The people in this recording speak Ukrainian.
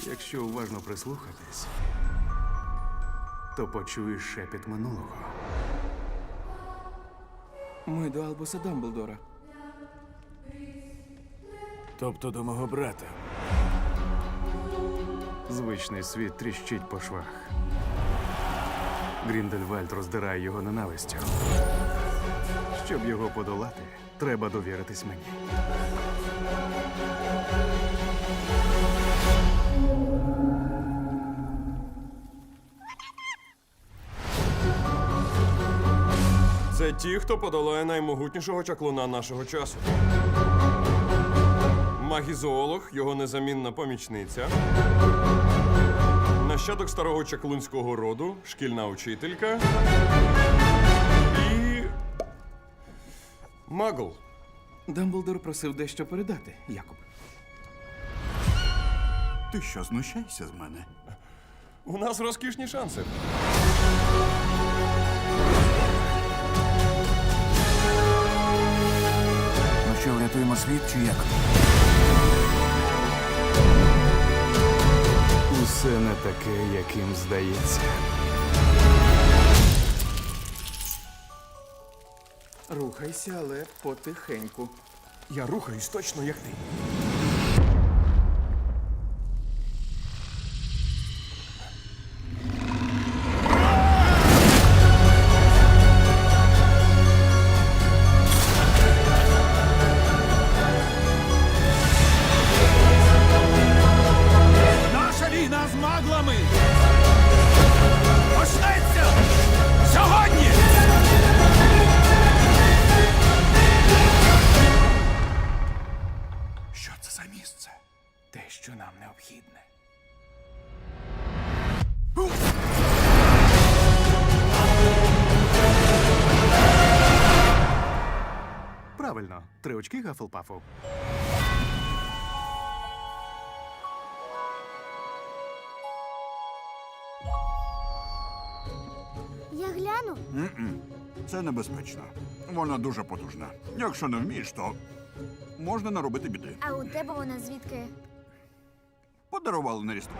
Якщо уважно прислухатись, то почуєш шепіт минулого. Ми до Албуса Дамблдора. Тобто до мого брата. Звичний світ тріщить по швах. Гріндельвальд роздирає його ненавистю. Щоб його подолати, треба довіритись мені. Це ті, хто подолає наймогутнішого чаклуна нашого часу. Магізоолог, його незамінна помічниця. Нащадок старого чаклунського роду, шкільна учителька. І. Магл. Дамблдор просив дещо передати, Якоб. Ти що, знущаєшся з мене? У нас розкішні шанси. Світ чи як? Усе не таке, яким здається. Рухайся, але потихеньку. Я рухаюсь точно як ти. Маглами! Почнеться! Сьогодні! Що це за місце? Те, що нам необхідне. Правильно, три очки Гафлпафу. Я гляну. Це небезпечно. Вона дуже потужна. Якщо не вмієш, то можна наробити біди. А у тебе вона звідки? Подарували на різдво.